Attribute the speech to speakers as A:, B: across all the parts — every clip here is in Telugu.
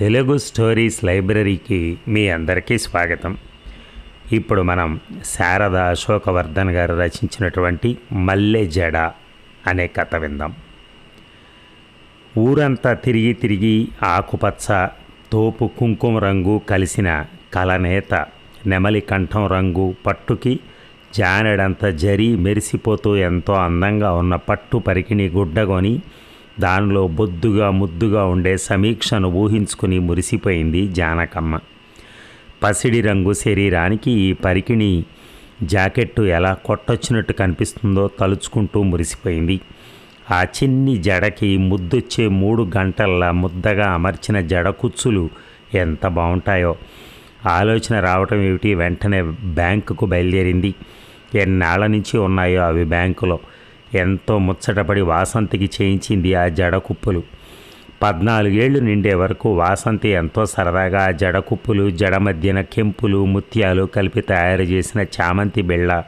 A: తెలుగు స్టోరీస్ లైబ్రరీకి మీ అందరికీ స్వాగతం. ఇప్పుడు మనం శారద అశోకవర్ధన్ గారు రచించినటువంటి మల్లె జడ అనే కథ విందాం. ఊరంతా తిరిగి తిరిగి ఆకుపచ్చ తోపు కుంకుమ రంగు కలిసిన కలనేత నెమలి కంఠం రంగు పట్టుకి జానెడంత జరి మెరిసిపోతూ ఎంతో అందంగా ఉన్న పట్టు పరికిణి గుడ్డగొని దానిలో బొద్దుగా ముద్దుగా ఉండే సమీక్షను ఊహించుకుని మురిసిపోయింది జానకమ్మ. పసిడి రంగు శరీరానికి ఈ పరికిణి జాకెట్టు ఎలా కొట్టొచ్చినట్టు కనిపిస్తుందో తలుచుకుంటూ మురిసిపోయింది. ఆ చిన్ని జడకి ముద్దొచ్చే మూడు గంటల్లా ముద్దగా అమర్చిన జడ కుచ్చులు ఎంత బాగుంటాయో ఆలోచన రావటం ఏమిటి? వెంటనే బ్యాంకుకు బయలుదేరింది. ఎన్నాళ్ళ నుంచి ఉన్నాయో అవి బ్యాంకులో. ఎంతో ముచ్చటపడి వాసంతికి చేయించింది ఆ జడకుప్పులు. పద్నాలుగేళ్ళు నిండే వరకు వాసంతి ఎంతో సరదాగా ఆ జడ కుప్పులు జడ మధ్యన కెంపులు ముత్యాలు కలిపి తయారు చేసిన చామంతి బిళ్ళ.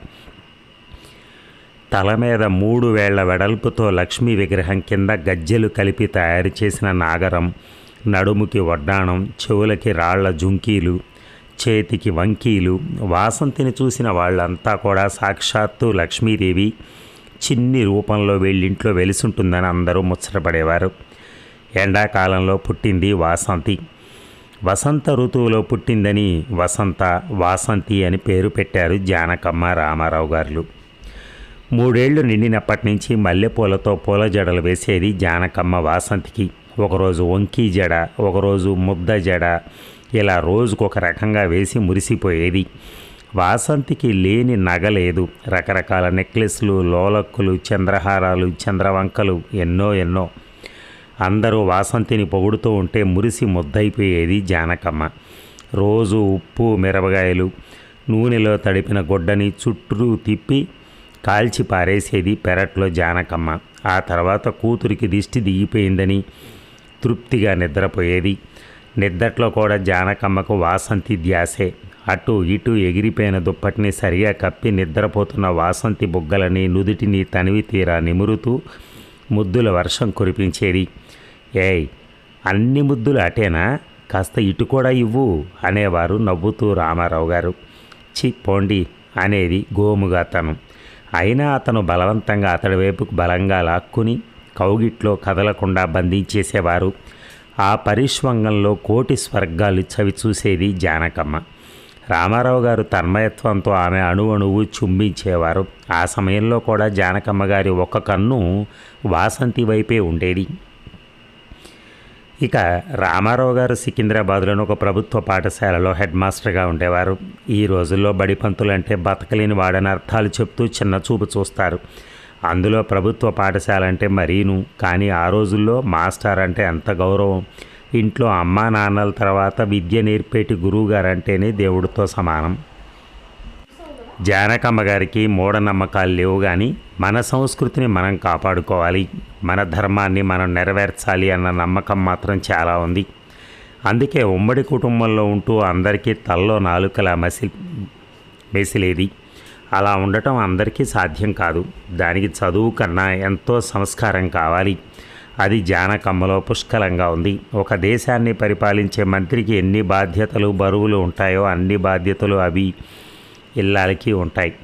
A: తల మీద మూడు వేళ్ళ వెడల్పుతో లక్ష్మీ విగ్రహం కింద గజ్జెలు కలిపి తయారు చేసిన నాగరం నడుముకి వడ్డాణం చెవులకి రాళ్ళ జుంకీలు చేతికి వంకీలు వాసంతిని చూసిన వాళ్ళంతా కూడా సాక్షాత్తు లక్ష్మీదేవి చిన్ని రూపంలో వీళ్ళింట్లో వెలిసుంటుందని అందరూ ముచ్చటపడేవారు. ఎండాకాలంలో పుట్టింది వాసంతి. వసంత ఋతువులో పుట్టిందని వసంత వాసంతి అని పేరు పెట్టారు జానకమ్మ రామారావు గారు మూడేళ్ళు నిండినప్పటి నుంచి మల్లెపూలతో పూల జడలు వేసేది జానకమ్మ వాసంతికి. ఒకరోజు వంకీ జడ ఒకరోజు ముద్ద జడ ఇలా రోజుకొక రకంగా వేసి మురిసిపోయేది. వాసంతికి లేని నగలేదు రకరకాల నెక్లెస్లు లోలక్కులు చంద్రహారాలు చంద్రవంకలు ఎన్నో ఎన్నో. అందరూ వాసంతిని పొగుడుతూ ఉంటే మురిసి ముద్దయిపోయేది జానకమ్మ. రోజు ఉప్పు మిరపకాయలు నూనెలో తడిపిన గుడ్డని చుట్టూ తిప్పి కాల్చి పారేసేది పెరట్లో జానకమ్మ. ఆ తర్వాత కూతురికి దిష్టి దిగిపోయిందని తృప్తిగా నిద్రపోయేది. నిద్దట్లో కూడా జానకమ్మకు వాసంతి ధ్యాసే. అటు ఇటు ఎగిరిపోయిన దుప్పటిని సరిగా కప్పి నిద్రపోతున్న వాసంతి బుగ్గలని నుదుటిని తనివి తీరా నిమురుతూ ముద్దుల వర్షం కురిపించేది. ఏయ్ అన్ని ముద్దులు అటేనా? కాస్త ఇటు కూడా ఇవ్వు అనేవారు నవ్వుతూ రామారావు గారు చి పోండి అనేది గోముగా తను. అయినా అతను బలవంతంగా అతడి వైపుకు బలంగా లాక్కుని కౌగిట్లో కదలకుండా బంధించేసేవారు. ఆ పరిష్వంగంలో కోటి స్వర్గాలు చవి చూసేది జానకమ్మ. రామారావు గారు తన్మయత్వంతో ఆమె అణువణువు చుంబించేవారు ఆ సమయంలో కూడా జానకమ్మ గారి ఒక కన్ను వాసంతి వైపే ఉండేది. ఇక రామారావు గారు సికింద్రాబాద్లోని ఒక ప్రభుత్వ పాఠశాలలో హెడ్ మాస్టర్గా ఉండేవారు. ఈ రోజుల్లో బడి బతకలేని వాడని అర్థాలు చెప్తూ చిన్న చూపు చూస్తారు. అందులో ప్రభుత్వ పాఠశాల అంటే మరీను. కానీ ఆ రోజుల్లో మాస్టర్ అంటే ఎంత గౌరవం. ఇంట్లో అమ్మా నాన్నల తర్వాత విద్య నేర్పేటి గురువు గారు అంటేనే దేవుడితో సమానం. జానకమ్మ గారికి మూఢనమ్మకాలు లేవు కానీ మన సంస్కృతిని మనం కాపాడుకోవాలి. మన ధర్మాన్ని మనం నెరవేర్చాలి అన్న నమ్మకం మాత్రం చాలా ఉంది. అందుకే ఉమ్మడి కుటుంబంలో ఉంటూ అందరికీ తల్లో నాలుకలా మసి మెసిలేది. అలా ఉండటం అందరికీ సాధ్యం కాదు. దానికి చదువు కన్నా ఎంతో సంస్కారం కావాలి. అది జానకమ్మలో పుష్కలంగా ఉంది. ఒక దేశాన్ని పరిపాలించే మంత్రికి ఎన్ని బాధ్యతలు బరువులు ఉంటాయో అన్ని బాధ్యతలు అవి ఇల్లాలకి ఉంటాయి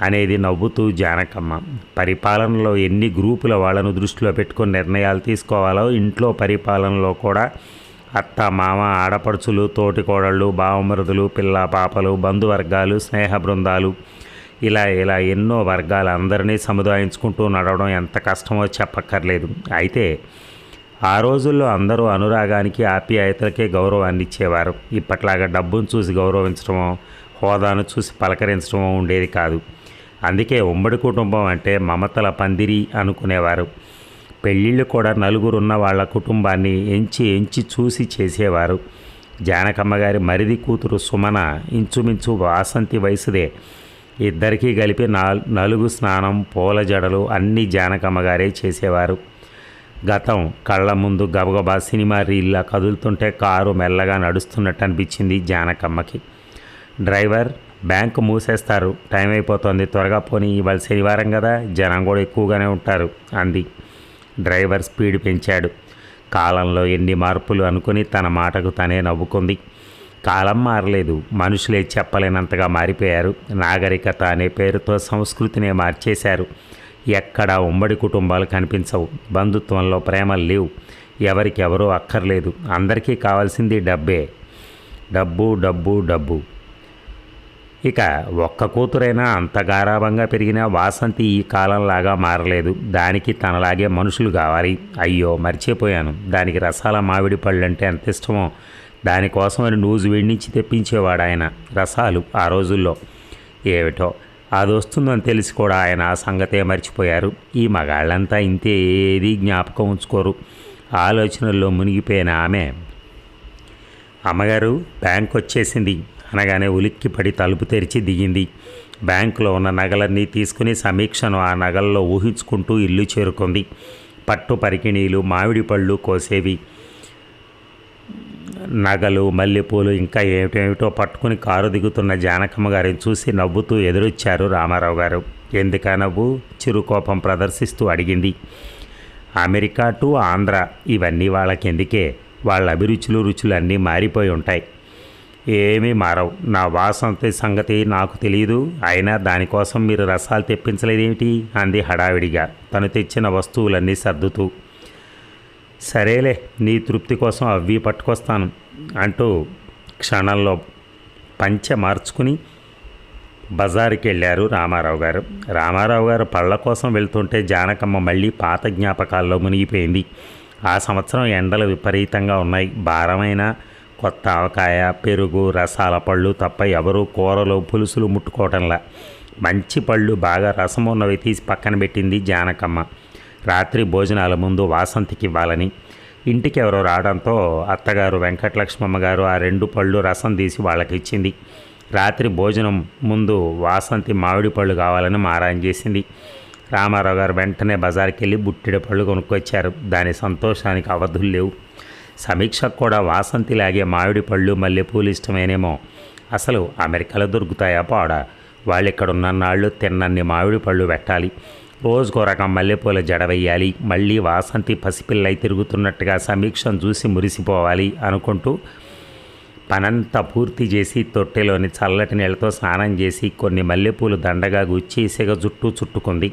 A: అనేది నవ్వుతూ జానకమ్మ. పరిపాలనలో ఎన్ని గ్రూపుల వాళ్ళను దృష్టిలో పెట్టుకుని నిర్ణయాలు తీసుకోవాలో ఇంట్లో పరిపాలనలో కూడా అత్త మామ ఆడపడుచులు తోటికోడళ్ళు బావమరుదులు పిల్ల పాపలు బంధువర్గాలు స్నేహ బృందాలు ఇలా ఇలా ఎన్నో వర్గాలు అందరినీ సముదాయించుకుంటూ నడవడం ఎంత కష్టమో చెప్పక్కర్లేదు. అయితే ఆ రోజుల్లో అందరూ అనురాగానికి ఆప్యాయతలకే గౌరవాన్ని ఇచ్చేవారు. ఇప్పట్లాగా డబ్బును చూసి గౌరవించడమో హోదాను చూసి పలకరించడమో ఉండేది కాదు. అందుకే ఉమ్మడి కుటుంబం అంటే మమతల పందిరి అనుకునేవారు. పెళ్ళిళ్ళు కూడా నలుగురున్న వాళ్ళ కుటుంబాన్ని ఎంచి ఎంచి చూసి చేసేవారు. జానకమ్మ గారి మరిది కూతురు సుమన ఇంచుమించు వాసంతి వయసుదే. ఇద్దరికీ కలిపి నలుగు స్నానం పూల జడలు అన్నీ జానకమ్మ గారే చేసేవారు. గతం కళ్ళ ముందు గబగబా సినిమా రీల్లా కదులుతుంటే కారు మెల్లగా నడుస్తున్నట్టు అనిపించింది జానకమ్మకి. డ్రైవర్ బ్యాంకు మూసేస్తారు టైం అయిపోతుంది త్వరగా పోనీ ఇవాళ శనివారం కదా జనం కూడా ఎక్కువగానే ఉంటారు అంది. డ్రైవర్ స్పీడ్ పెంచాడు. కాలంలో ఎన్ని మార్పులు అనుకుని తన మాటకు తనే నవ్వుకుంది. కాలం మారలేదు. మనుషులే చెప్పలేనంతగా మారిపోయారు. నాగరికత అనే పేరుతో సంస్కృతినే మార్చేశారు. ఎక్కడా ఉమ్మడి కుటుంబాలు కనిపించవు. బంధుత్వంలో ప్రేమలు లేవు. ఎవరికి ఎవరూ అక్కర్లేదు. అందరికీ కావాల్సింది డబ్బే. డబ్బు డబ్బు డబ్బు. ఇక ఒక్క కూతురైనా అంత గారాభంగా పెరిగిన వాసంతి ఈ కాలంలాగా మారలేదు. దానికి తనలాగే మనుషులు కావాలి. అయ్యో మర్చిపోయాను. దానికి రసాల మామిడి పళ్ళు అంటే ఎంత ఇష్టమో. దానికోసమని నూజు వెండించి తెప్పించేవాడు ఆయన రసాలు ఆ రోజుల్లో. ఏమిటో? అది వస్తుందని తెలిసి కూడా ఆయన ఆ సంగతే మర్చిపోయారు. ఈ మగాళ్ళంతా ఇంతే ఏది జ్ఞాపకం ఉంచుకోరు. ఆలోచనల్లో మునిగిపోయిన ఆమె అమ్మగారు బ్యాంక్ వచ్చేసింది అనగానే ఉలిక్కి పడి తలుపు తెరిచి దిగింది. బ్యాంకులో ఉన్న నగలన్నీ తీసుకుని సమీక్షను ఆ నగల్లో ఊహించుకుంటూ ఇల్లు చేరుకుంది. పట్టు పరికిణీలు మామిడి పళ్ళు కోసేవి. నగలు మల్లెపూలు ఇంకా ఏమిటేమిటో పట్టుకుని కారు దిగుతున్న జానకమ్మ గారిని చూసి నవ్వుతూ ఎదురొచ్చారు రామారావు గారు. ఎందుకా నవ్వు? చిరుకోపం ప్రదర్శిస్తూ అడిగింది. America to Andhra. ఇవన్నీ వాళ్ళకెందుకే? వాళ్ళ అభిరుచులు రుచులు అన్నీ మారిపోయి ఉంటాయి. ఏమీ మారవు. నా వాసంతి సంగతి నాకు తెలియదు అయినా దానికోసం మీరు రసాలు తెప్పించలేదేమిటి? అంది హడావిడిగా. తను తెచ్చిన వస్తువులన్నీ సర్దుతూ సరేలే నీ తృప్తి కోసం అవి పట్టుకొస్తాను అంటూ క్షణంలో పంచె మార్చుకుని బజారుకి వెళ్ళారు రామారావు గారు. రామారావు గారు పళ్ళ కోసం వెళ్తుంటే జానకమ్మ మళ్ళీ పాత జ్ఞాపకాల్లో మునిగిపోయింది. ఆ సంవత్సరం ఎండలు విపరీతంగా ఉన్నాయి. భారమైన కొత్త ఆవకాయ పెరుగు రసాల పళ్ళు తప్ప ఎవరూ కూరలు పులుసులు ముట్టుకోవటంలా. మంచి పళ్ళు బాగా రసం ఉన్నవి తీసి పక్కన పెట్టింది జానకమ్మ. రాత్రి భోజనాల ముందు వాసంతికి ఇవ్వాలని. ఇంటికి ఎవరో రావడంతో అత్తగారు వెంకటలక్ష్మమ్మ గారు ఆ రెండు పళ్ళు రసం తీసి వాళ్ళకి ఇచ్చింది రాత్రి భోజనం ముందు వాసంతి మామిడి పళ్ళు కావాలని మారాయం చేసింది. రామారావు గారు వెంటనే బజార్కి వెళ్ళి బుట్టిడి పళ్ళు కొనుక్కొచ్చారు. దాని సంతోషానికి అవధులు లేవు. సమీక్షకు కూడా వాసంతిలాగే మామిడి పళ్ళు మల్లెపూలు ఇష్టమేనేమో అసలు అమెరికాలో దొరుకుతాయా పాడా? వాళ్ళు ఇక్కడ ఉన్న నాళ్ళు తిన్నన్ని మామిడి పళ్ళు పెట్టాలి. రోజుకో రకం మల్లెపూల జడ వెయ్యాలి మళ్ళీ వాసంతి పసిపిల్లై తిరుగుతున్నట్టుగా సమీక్షను చూసి మురిసిపోవాలి అనుకుంటూ పనంతా పూర్తి చేసి తొట్టెలోని చల్లటి నీళ్ళతో స్నానం చేసి కొన్ని మల్లెపూలు దండగా గుచ్చి సిగ జుట్టు చుట్టుకుంది.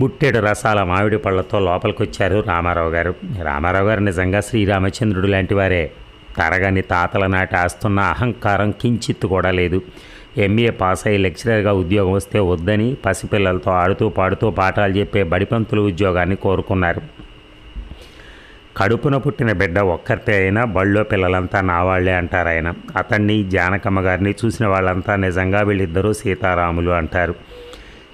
A: బుట్టెడు రసాల మామిడి పళ్ళతో లోపలికొచ్చారు రామారావు గారు. రామారావు గారు నిజంగా శ్రీరామచంద్రుడు లాంటి వారే. తరగని తాతల నాటి ఆస్తున్న అహంకారం కించిత్తు కూడా లేదు. ఎంఏ పాస్ అయ్యి లెక్చరర్గా ఉద్యోగం వస్తే వద్దని పసిపిల్లలతో ఆడుతూ పాడుతూ పాఠాలు చెప్పే బడిపంతులు ఉద్యోగాన్ని కోరుకున్నారు. కడుపున పుట్టిన బిడ్డ ఒక్కరితే అయినా బళ్ళో పిల్లలంతా నా వాళ్ళే అంటారు ఆయన. అతన్ని జానకమ్మ గారిని చూసిన వాళ్ళంతా నిజంగా వీళ్ళిద్దరూ సీతారాములు అంటారు.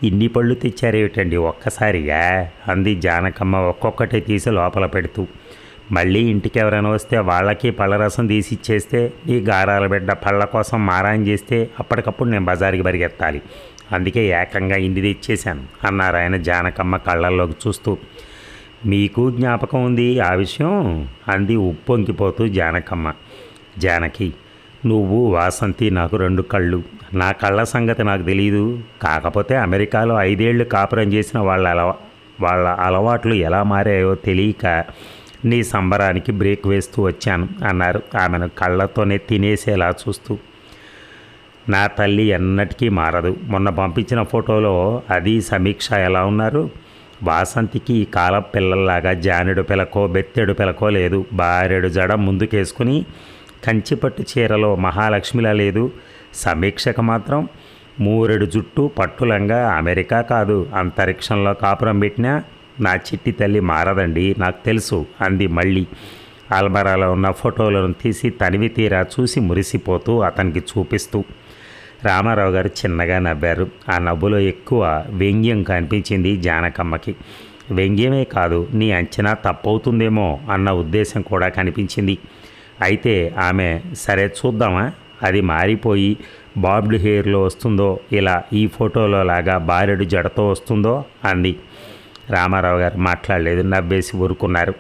A: ఇన్ని పళ్ళు తెచ్చారేమిటండి ఒక్కసారిగా? అంది జానకమ్మ ఒక్కొక్కటి తీసి లోపల పెడుతూ. మళ్ళీ ఇంటికి ఎవరైనా వస్తే వాళ్ళకి పళ్ళరసం తీసి ఇచ్చేస్తే ఈ గారాల బిడ్డ పళ్ళ కోసం మారాయం చేస్తే అప్పటికప్పుడు నేను బజారుకి పరిగెత్తాలి. అందుకే ఏకంగా ఇంటి తెచ్చేశాను అన్నారు ఆయన జానకమ్మ కళ్ళల్లోకి చూస్తూ. మీకు జ్ఞాపకం ఉంది ఆ విషయం? అంది ఉప్పొంకిపోతూ జానకమ్మ. జానకి నువ్వు వాసంతి నాకు రెండు కళ్ళు. నా కళ్ళ సంగతి నాకు తెలియదు కాకపోతే అమెరికాలో ఐదేళ్ళు కాపురం చేసిన వాళ్ళ అలవా వాళ్ళ అలవాట్లు ఎలా మారాయో తెలియక నీ సంబరానికి బ్రేక్ వేస్తూ వచ్చాను అన్నారు. ఆమెను కళ్ళతోనే తినేసేలా చూస్తూ. నా తల్లి ఎన్నటికీ మారదు. మొన్న పంపించిన ఫోటోలో అది సమీక్ష ఎలా ఉన్నారు? వాసంతికి ఈ కాల పిల్లల్లాగా జానెడు పిలకో బెత్తెడు పిలకో లేదు. బారెడు జడ ముందుకేసుకుని కంచిపట్టు చీరలో మహాలక్ష్మిలా లేదు. సమీక్షకు మాత్రం మూరెడు జుట్టు పట్టులంగా అమెరికా కాదు. అంతరిక్షంలో కాపురం పెట్టినా నా చిట్టి తల్లి మారదండి నాకు తెలుసు అంది మళ్ళీ. అల్మరాలో ఉన్న ఫోటోలను తీసి తనివి తీరా చూసి మురిసిపోతూ అతనికి చూపిస్తూ. రామారావు గారు చిన్నగా నవ్వారు. ఆ నవ్వులో ఎక్కువ వ్యంగ్యం కనిపించింది జానకమ్మకి. వ్యంగ్యమే కాదు నీ అంచనా తప్పవుతుందేమో అన్న ఉద్దేశం కూడా కనిపించింది. అయితే ఆమె సరే చూద్దామా? అది మారిపోయి బాబ్డ్ హెయిర్లో వస్తుందో ఇలా ఈ ఫోటోలో లాగా బారెడు జడతో వస్తుందో అంది. రామారావు గారు మాట్లాడలేదు నవ్వేసి ఊరుకున్నారు.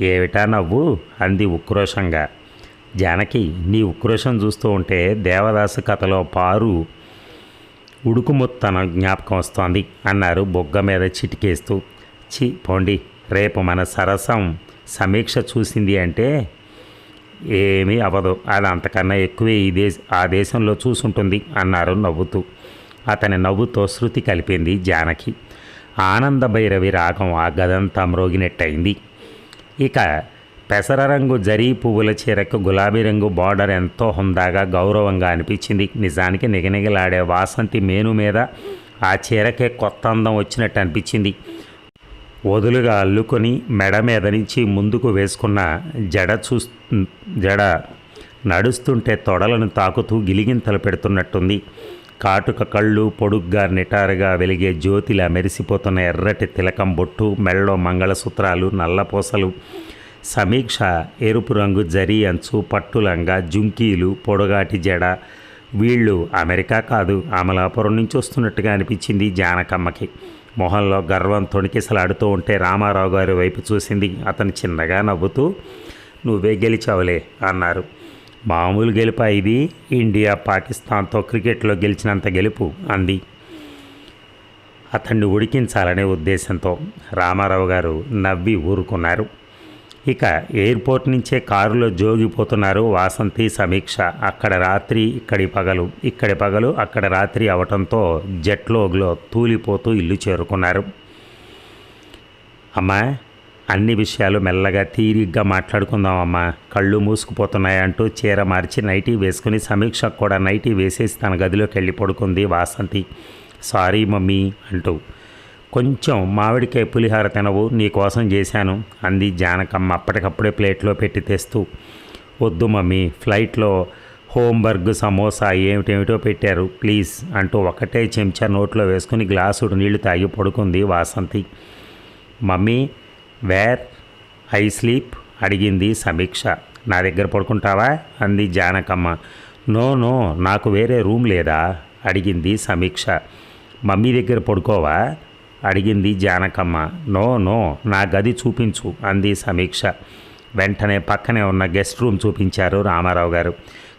A: ఏమిటా నవ్వు? అంది ఉక్రోషంగా. జానకి నీ ఉక్రోషం చూస్తూ ఉంటే దేవదాసు కథలో పారు ఉడుకుముత్తన జ్ఞాపకం వస్తోంది అన్నారు బొగ్గ మీద చిటికేస్తూ. చి పోండి రేపు మన సరసం సమీక్ష చూసింది అంటే ఏమీ అవ్వదు అది అంతకన్నా ఎక్కువే ఈ దేశ ఆ దేశంలో చూసుంటుంది అన్నారు నవ్వుతూ. అతని నవ్వుతో శృతి కలిపింది జానకి. ఆనంద భైరవి రాగం ఆ గదంతా మ్రోగినట్టయింది. ఇక పెసర రంగు జరీ పువ్వుల చీరకు గులాబీ రంగు బార్డర్ ఎంతో హుందాగా గౌరవంగా అనిపించింది. నిజానికి నిగనిగలాడే వాసంతి మేను మీద ఆ చీరకే కొత్త అందం వచ్చినట్టు అనిపించింది వదులుగా అల్లుకొని మెడ మీద నుంచి ముందుకు వేసుకున్న జడ చూ జడ నడుస్తుంటే తొడలను తాకుతూ గిలిగింతలు పెడుతున్నట్టుంది. కాటుక కళ్ళు పొడుగ్గా నిటారుగా వెలిగే జ్యోతిలా మెరిసిపోతున్న ఎర్రటి తిలకం బొట్టు మెళ్ళో మంగళసూత్రాలు నల్లపూసలు సమీక్ష ఎరుపు రంగు జరీ అంచు పట్టులంగా జుంకీలు పొడగాటి జడ. వీళ్ళు అమెరికా కాదు అమలాపురం నుంచి వస్తున్నట్టుగా అనిపించింది జానకమ్మకి. మొహంలో గర్వం తొణికిసలాడుతూ ఉంటే రామారావు గారి వైపు చూసింది అతను చిన్నగా నవ్వుతూ నువ్వే గెలిచావులే అన్నారు. మామూలు గెలుపా ఇది? ఇండియా పాకిస్తాన్తో క్రికెట్లో గెలిచినంత గెలుపు అంది. అతన్ని ఉడికించాలనే ఉద్దేశంతో రామారావు గారు నవ్వి ఊరుకున్నారు. ఇక ఎయిర్పోర్ట్ నుంచే కారులో జోగిపోతున్నారు వాసంతి సమీక్ష. అక్కడ రాత్రి ఇక్కడి పగలు ఇక్కడి పగలు అక్కడ రాత్రి అవటంతో జెట్లోగ్లో తూలిపోతూ ఇల్లు చేరుకున్నారు. అమ్మా అన్ని విషయాలు మెల్లగా తీరిగ్గా మాట్లాడుకుందామమ్మా. కళ్ళు మూసుకుపోతున్నాయంటూ చీర మార్చి నైటీ వేసుకుని సమీక్ష కూడా నైటీ వేసేసి తన గదిలోకి వెళ్ళి పడుకుంది వాసంతి. సారీ మమ్మీ అంటూ. కొంచెం మామిడికాయ పులిహార తినవు నీకోసం చేశాను అంది జానకమ్మ అప్పటికప్పుడే ప్లేట్లో పెట్టి తెస్తూ. వద్దు మమ్మీ ఫ్లైట్లో హోంబర్గ్ సమోసా ఏమిటేమిటో పెట్టారు ప్లీజ్ అంటూ ఒకటే చెంచా నోట్లో వేసుకుని గ్లాసుడు నీళ్ళు తాగి పడుకుంది Vasanthi. Mummy where I sleep అడిగింది సమీక్ష. నా దగ్గర పడుకుంటావా? అంది జానకమ్మ. నో నో నాకు వేరే రూమ్ లేదా? అడిగింది సమీక్ష. మమ్మీ దగ్గర పడుకోవా? అడిగింది జానకమ్మ. నో నో నా గది చూపించు అంది సమీక్ష. వెంటనే పక్కనే ఉన్న గెస్ట్ రూమ్ చూపించారు రామారావు గారు.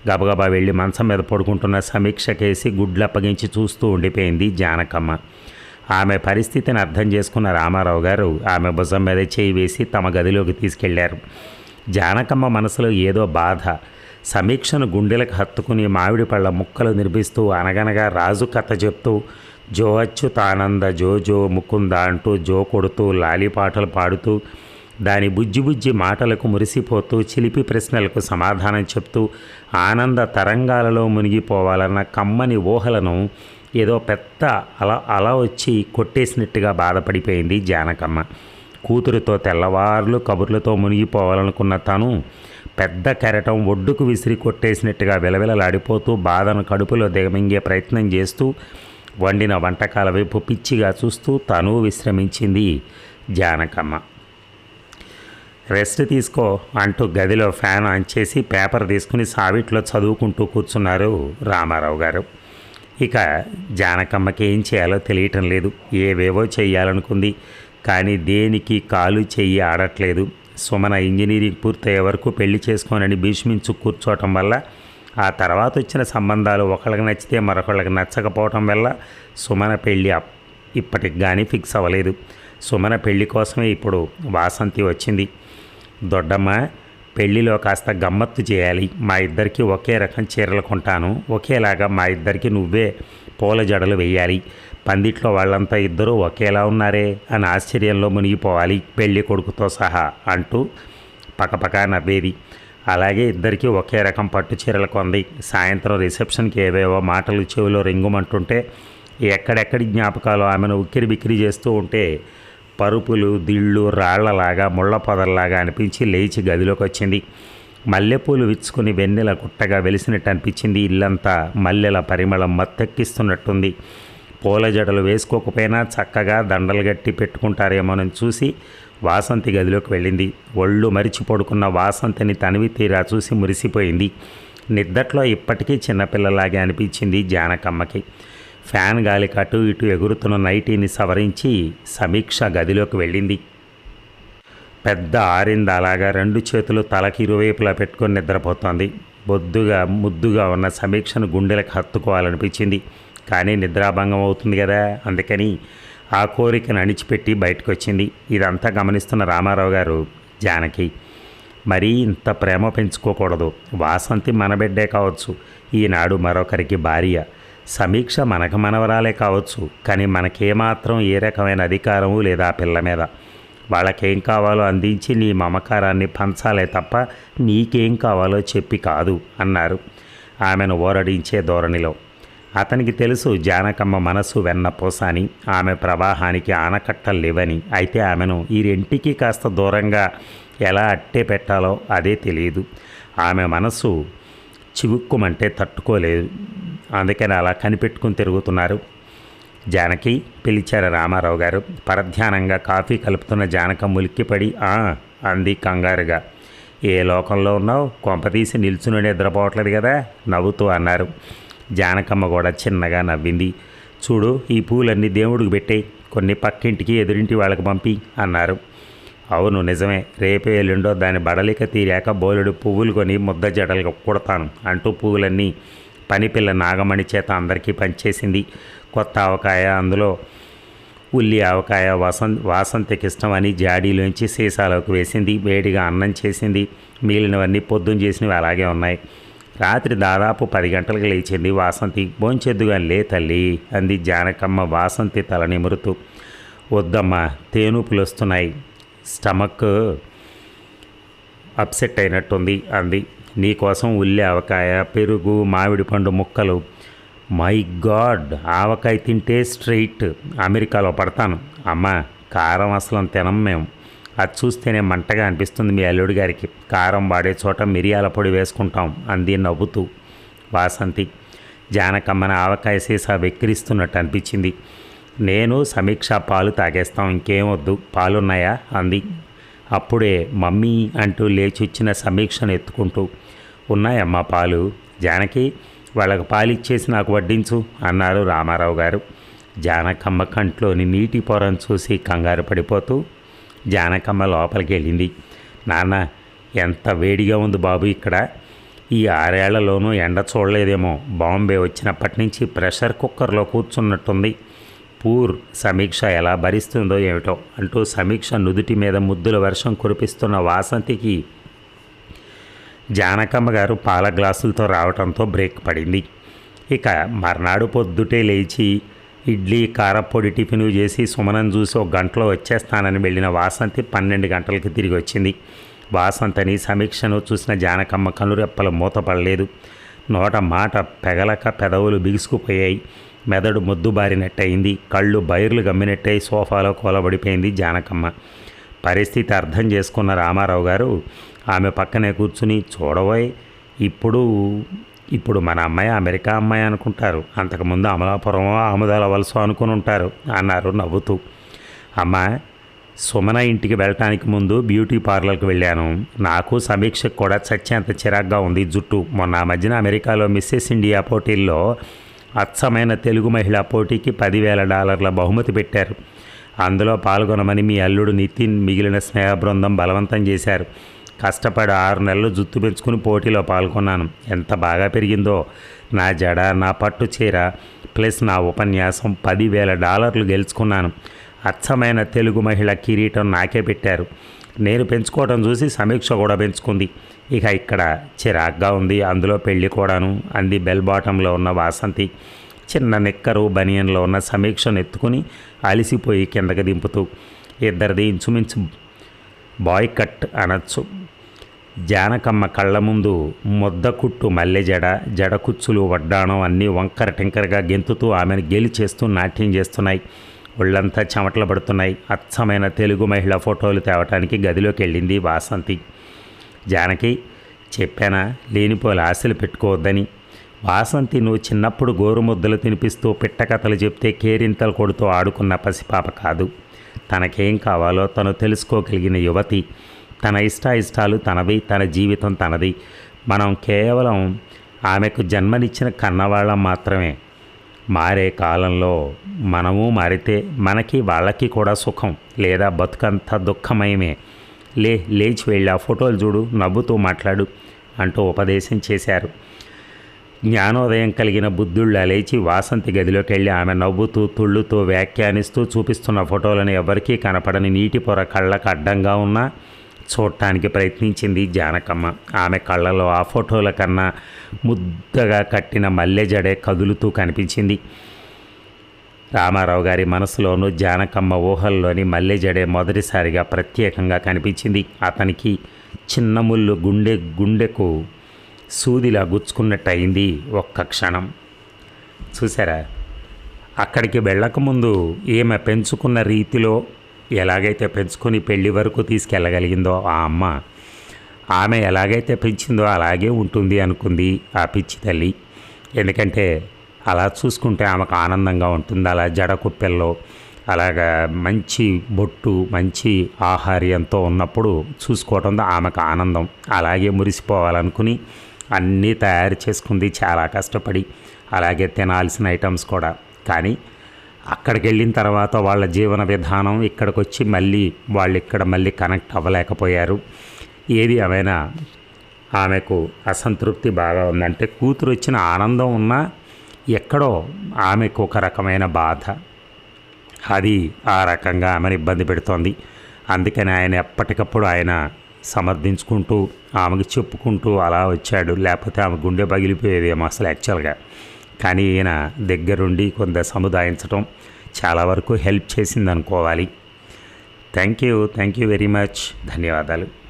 A: గబగబా వెళ్ళి మంచం మీద పడుకుంటున్న సమీక్ష కేసి గుడ్లు అప్పగించి చూస్తూ ఉండిపోయింది జానకమ్మ. ఆమె పరిస్థితిని అర్థం చేసుకున్న రామారావు గారు ఆమె భుజం మీద చేయి వేసి తమ గదిలోకి తీసుకెళ్ళారు. జానకమ్మ మనసులో ఏదో బాధ. సమీక్షను గుండెలకు హత్తుకుని మామిడి పళ్ళ ముక్కలు నిర్మిస్తూ అనగనగా రాజు కథ చెప్తూ జో అచ్యుతానంద జో జో ముకుంద అంటూ జో కొడుతూ లాలి పాటలు పాడుతూ దాని బుజ్జి బుజ్జి మాటలకు మురిసిపోతూ చిలిపి ప్రశ్నలకు సమాధానం చెప్తూ ఆనంద తరంగాలలో మునిగిపోవాలన్న కమ్మని ఊహలను ఏదో పెద్ద అలా అలా వచ్చి కొట్టేసినట్టుగా బాధపడిపోయింది జానకమ్మ. కూతురుతో తెల్లవార్లు కబుర్లతో మునిగిపోవాలనుకున్న తను పెద్ద కెరటం ఒడ్డుకు విసిరి కొట్టేసినట్టుగా విలవిలలాడిపోతూ బాధను కడుపులో దిగమింగే ప్రయత్నం చేస్తూ వండిన వంటకాల వైపు పిచ్చిగా చూస్తూ తను విశ్రమించింది జానకమ్మ. రెస్ట్ తీసుకో అంటూ గదిలో ఫ్యాన్ ఆన్ చేసి పేపర్ తీసుకుని సావిట్లో చదువుకుంటూ కూర్చున్నారు రామారావు గారు. ఇక జానకమ్మకి ఏం చేయాలో తెలియటం లేదు. ఏవేవో చెయ్యాలనుకుంది. కానీ దేనికి కాలు చెయ్యి ఆడట్లేదు. సుమన ఇంజనీరింగ్ పూర్తయ్యే వరకు పెళ్ళి చేసుకోనని భీష్మించు కూర్చోవటం వల్ల ఆ తర్వాత వచ్చిన సంబంధాలు ఒకళ్ళకి నచ్చితే మరొకళ్ళకి నచ్చకపోవటం వల్ల సుమన పెళ్ళి అప్- ఇప్పటికి కానీ ఫిక్స్ అవ్వలేదు. సుమన పెళ్ళి కోసమే ఇప్పుడు వాసంతి వచ్చింది. దొడ్డమ్మ పెళ్ళిలో కాస్త గమ్మత్తు చేయాలి. మా ఇద్దరికి ఒకే రకం చీరలు కొంటాను. ఒకేలాగా మా ఇద్దరికి నువ్వే పూల జడలు వేయాలి. పందిట్లో వాళ్ళంతా ఇద్దరూ ఒకేలా ఉన్నారే అని ఆశ్చర్యంలో మునిగిపోవాలి పెళ్ళి కొడుకుతో సహా అంటూ పకపక నవ్వేది. అలాగే ఇద్దరికీ ఒకే రకం పట్టు చీరలు కొంది. సాయంత్రం రిసెప్షన్కి ఏవేవో మాటలు చెవిలో రింగుమంటుంటే ఎక్కడెక్కడి జ్ఞాపకాలు ఆమెను ఉక్కిరి బిక్కిరి చేస్తూ ఉంటే పరుపులు దిళ్ళు రాళ్ళలాగా ముళ్ళ పొదల్లాగా అనిపించి లేచి గదిలోకి వచ్చింది మల్లెపూలు విచ్చుకుని వెన్నెల గుట్టగా వెలిసినట్టు అనిపించింది ఇల్లంతా మల్లెల పరిమళం మత్తెక్కిస్తున్నట్టుంది. పూల జడలు వేసుకోకపోయినా చక్కగా దండలు గట్టి పెట్టుకుంటారేమోనని చూసి వాసంతి గదిలోకి వెళ్ళింది. ఒళ్ళు మరిచి పడుకున్న వాసంతిని తనివి తీరా చూసి మురిసిపోయింది. నిద్దట్లో ఇప్పటికీ చిన్నపిల్లలాగే అనిపించింది జానకమ్మకి. ఫ్యాన్ గాలికి అటు ఇటు ఎగురుతున్న నైటీని సవరించి సమీక్ష గదిలోకి వెళ్ళింది. పెద్ద ఆరింద అలాగా రెండు చేతులు తలకి ఇరువైపులా పెట్టుకొని నిద్రపోతోంది. బొద్దుగా ముద్దుగా ఉన్న సమీక్షను గుండెలకు హత్తుకోవాలనిపించింది. కానీ నిద్రాభంగం అవుతుంది కదా అందుకని ఆ కోరికను అణిచిపెట్టి బయటకు వచ్చింది ఇదంతా గమనిస్తున్న రామారావు గారు జానకి మరీ ఇంత ప్రేమ పెంచుకోకూడదు. వాసంతి మన బిడ్డే కావచ్చు. ఈనాడు మరొకరికి భార్య. సమీక్ష మనకు మనవరాలే కావచ్చు కానీ మనకేమాత్రం ఏ రకమైన అధికారము లేదా ఆ పిల్ల మీద. వాళ్ళకేం కావాలో అందించి నీ మమకారాన్ని పంచాలే తప్ప నీకేం కావాలో చెప్పి కాదు అన్నారు. ఆమెను ఓరడించే ధోరణిలో. అతనికి తెలుసు జానకమ్మ మనసు వెన్నపూస అని ఆమె ప్రవాహానికి ఆనకట్టలు లేవని. అయితే ఆమెను ఈ రెంటికి కాస్త దూరంగా ఎలా అట్టే పెట్టాలో అదే తెలియదు. ఆమె మనసు చివుక్కుమంటే తట్టుకోలేదు. అందుకని అలా కనిపెట్టుకుని తిరుగుతున్నారు. జానకి పిలిచారు రామారావు గారు. పరధ్యానంగా కాఫీ కలుపుతున్న జానకమ్మ ఉలిక్కిపడి "ఆ" అంది కంగారుగా. ఏ లోకంలో ఉన్నావు? కొంపతీసి నిల్చుని నిద్రపోవట్లేదు కదా నవ్వుతూ అన్నారు. జానకమ్మ కూడా చిన్నగా నవ్వింది. చూడు ఈ పూలన్నీ దేవుడికి పెట్టేయి. కొన్ని పక్కింటికి ఎదురింటి వాళ్ళకి పంపి అన్నారు. అవును నిజమే. రేపే ఎల్లుండో దాని బడలిక తీరాక బోలెడు పువ్వులు కొని ముద్ద జడలు కుడతాను అంటూ పువ్వులన్నీ పనిపిల్ల నాగమణి చేత అందరికీ పంచేసింది. కొత్త ఆవకాయ అందులో ఉల్లి ఆవకాయ వసంత్ వాసంతికి ఇష్టమని జాడీలోంచి సీసాలోకి వేసింది. వేడిగా అన్నం చేసింది. మిగిలినవన్నీ పొద్దున్న చేసినవి అలాగే ఉన్నాయి. రాత్రి దాదాపు పది గంటలకు లేచింది వాసంతి. భోంచెద్దుగా లే తల్లి అంది జానకమ్మ వాసంతి తల నిమురుతూ. వద్దమ్మా తేనూపులు వస్తున్నాయి స్టమక్ అప్సెట్ అయినట్టుంది అంది. నీకోసం ఉల్లి ఆవకాయ పెరుగు మామిడి పండు ముక్కలు. మై గాడ్ ఆవకాయ తింటే స్ట్రైట్ అమెరికాలో పడతాను. అమ్మా కారం అసలు తినం మేము. అది చూస్తేనే మంటగా అనిపిస్తుంది మీ అల్లుడి గారికి. కారం వాడే చోట మిరియాల పొడి వేసుకుంటాం అంది నవ్వుతూ. వాసంతి జానకమ్మన ఆవకాయ సీసా వెక్కిరిస్తున్నట్టు అనిపించింది. నేను సమీక్ష పాలు తాగేస్తాం ఇంకేం వద్దు. పాలున్నాయా? అంది. అప్పుడే మమ్మీ అంటూ లేచొచ్చిన సమీక్షను ఎత్తుకుంటూ ఉన్నాయమ్మా పాలు. జానకి వాళ్ళకి పాలు ఇచ్చేసి నాకు వడ్డించు అన్నారు రామారావు గారు. జానకమ్మ కంట్లోని నీటి పొరను చూసి కంగారు పడిపోతూ జానకమ్మ లోపలికి వెళ్ళింది. నాన్న ఎంత వేడిగా ఉంది బాబు ఇక్కడ. ఈ ఆరేళ్ళలోనూ ఎండ చూడలేదేమో. బాంబే వచ్చినప్పటి నుంచి ప్రెషర్ కుక్కర్లో కూర్చున్నట్టుంది. పూర్ సమీక్ష ఎలా భరిస్తుందో ఏమిటో అంటూ సమీక్ష నుదుటి మీద ముద్దుల వర్షం కురిపిస్తున్న వాసంతికి జానకమ్మ గారు పాల గ్లాసులతో రావడంతో బ్రేక్ పడింది. ఇక మర్నాడు పొద్దుటే లేచి ఇడ్లీ కారపొడి టిఫిన్ చేసి సుమనం చూసి ఒక గంటలో వచ్చేస్తానని వెళ్ళిన వాసంతి పన్నెండు గంటలకి తిరిగి వచ్చింది. వాసంతని సమీక్షను చూసిన జానకమ్మ కనురెప్పలు మూతపడలేదు. నోట మాట పెగలక పెదవులు బిగుసుకుపోయాయి. మెదడు మొద్దుబారినట్టయింది కళ్ళు బైర్లు గమ్మినట్టయి సోఫాలో కూలబడిపోయింది జానకమ్మ. పరిస్థితి అర్థం చేసుకున్న రామారావు గారు ఆమె పక్కనే కూర్చుని చూడబోయ్ ఇప్పుడు ఇప్పుడు మన అమ్మాయి అమెరికా అమ్మాయి అనుకుంటారు. అంతకుముందు అమలాపురం ఆముదాల వలస అనుకుని ఉంటారు అన్నారు నవ్వుతూ. అమ్మ సుమన ఇంటికి వెళ్ళటానికి ముందు బ్యూటీ పార్లర్కి వెళ్ళాను. నాకు సమీక్షకు కూడా చచ్చేంత చిరాగ్గా ఉంది జుట్టు. మొన్న మధ్యన అమెరికాలో మిస్సెస్ ఇండియా పోటీల్లో అచ్చమైన తెలుగు మహిళ పోటీకి పదివేల డాలర్ల బహుమతి పెట్టారు. అందులో పాల్గొనమని మీ అల్లుడు నితిన్ మిగిలిన స్నేహ బృందం బలవంతం చేశారు. కష్టపడి ఆరు నెలలు జుత్తు పెంచుకుని పోటీలో పాల్గొన్నాను. ఎంత బాగా పెరిగిందో. నా జడ నా పట్టు చీర ప్లస్ నా ఉపన్యాసం పదివేల డాలర్లు గెలుచుకున్నాను. అచ్చమైన తెలుగు మహిళ కిరీటం నాకే పెట్టారు. నేను పెంచుకోవడం చూసి సమీక్ష కూడా పెంచుకుంది. ఇక ఇక్కడ చిరాగ్గా ఉంది. అందులో పెళ్ళి కూడాను అంది బెల్ బాటంలో ఉన్న వాసంతి. చిన్న నిక్కరు బనియన్లో ఉన్న సమీక్షను ఎత్తుకుని అలిసిపోయి కిందకి దింపుతూ ఇద్దరిది ఇంచుమించు బాయ్ కట్ అనొచ్చు. జానకమ్మ కళ్ళ ముందు ముద్ద కుట్టు మల్లె జడ జడ కుచ్చులు వడ్డాణం అన్నీ వంకర టింకరగా గెంతుతూ ఆమెను గేలి చేస్తూ నాట్యం చేస్తున్నాయి. ఒళ్ళంతా చెమటలు పడుతున్నాయి. అచ్చమైన తెలుగు మహిళ ఫోటోలు తేవటానికి గదిలోకి వెళ్ళింది వాసంతి. జానకి చెప్పానా లేనిపోలు ఆశలు పెట్టుకోవద్దని. వాసంతి నువ్వు చిన్నప్పుడు గోరుముద్దలు తినిపిస్తూ పిట్టకథలు చెప్తే కేరింతలు కొడుతూ ఆడుకున్న పసిపాప కాదు. తనకేం కావాలో తను తెలుసుకోగలిగిన యువతి. తన ఇష్టాయిష్టాలు తనవి తన జీవితం తనది. మనం కేవలం ఆమెకు జన్మనిచ్చిన కన్నవాళ్ళం మాత్రమే. మారే కాలంలో మనము మారితే మనకి వాళ్ళకి కూడా సుఖం లేదా బతుకంత దుఃఖమయమే. లే లేచి వెళ్ళి ఆ ఫోటోలు చూడు నవ్వుతూ మాట్లాడు అంటూ ఉపదేశం చేశారు. జ్ఞానోదయం కలిగిన బుద్ధుళ్ళ లేచి వాసంతి గదిలోకి వెళ్ళి ఆమె నవ్వుతూ తుళ్ళుతూ వ్యాఖ్యానిస్తూ చూపిస్తున్న ఫోటోలను ఎవరికీ కనపడని నీటి పొర కళ్ళకు అడ్డంగా ఉన్నా చూడటానికి ప్రయత్నించింది జానకమ్మ. ఆమె కళ్ళలో ఆ ఫోటోల కన్నా ముద్దగా కట్టిన మల్లె జడే కదులుతూ కనిపించింది. రామారావు గారి మనసులోనూ జానకమ్మ ఊహల్లోని మల్లెజడే మొదటిసారిగా ప్రత్యేకంగా కనిపించింది. అతనికి చిన్న ముళ్ళు గుండె గుండెకు సూదిలా గుచ్చుకున్నట్టు అయింది ఒక్క క్షణం. చూసారా అక్కడికి వెళ్ళకముందు ఈమె పెంచుకున్న రీతిలో ఎలాగైతే పెంచుకొని పెళ్ళి వరకు తీసుకెళ్ళగలిగిందో ఆ అమ్మ ఆమె ఎలాగైతే పెంచిందో అలాగే ఉంటుంది అనుకుంది ఆ పిచ్చి తల్లి. ఎందుకంటే అలా చూసుకుంటే ఆమెకు ఆనందంగా ఉంటుంది. అలా జడ కుప్పెల్లో అలాగా మంచి బొట్టు మంచి ఆహార్యంతో ఉన్నప్పుడు చూసుకోవటం ఆమెకు ఆనందం. అలాగే మురిసిపోవాలనుకుని అన్నీ తయారు చేసుకుంది. చాలా కష్టపడి అలాగే తినాల్సిన ఐటమ్స్ కూడా. కానీ అక్కడికి వెళ్ళిన తర్వాత వాళ్ళ జీవన విధానం ఇక్కడికి వచ్చి మళ్ళీ వాళ్ళు ఇక్కడ మళ్ళీ కనెక్ట్ అవ్వలేకపోయారు. ఏది ఏమైనా ఆమెకు అసంతృప్తి బాగా ఉందంటే కూతురు వచ్చిన ఆనందం ఉన్నా ఎక్కడో ఆమెకు ఒక రకమైన బాధ. అది ఆ రకంగా ఆమెను ఇబ్బంది పెడుతోంది. అందుకని ఆయన ఎప్పటికప్పుడు ఆయన సమర్థించుకుంటూ ఆమెకు చెప్పుకుంటూ అలా వచ్చాడు. లేకపోతే ఆమె గుండె పగిలిపోయేదేమో అసలు యాక్చువల్గా. కానీ ఈయన దగ్గరుండి కొంత సముదాయించడం చాలా వరకు హెల్ప్ చేసింది అనుకోవాలి thank you. Thank you very much. ధన్యవాదాలు.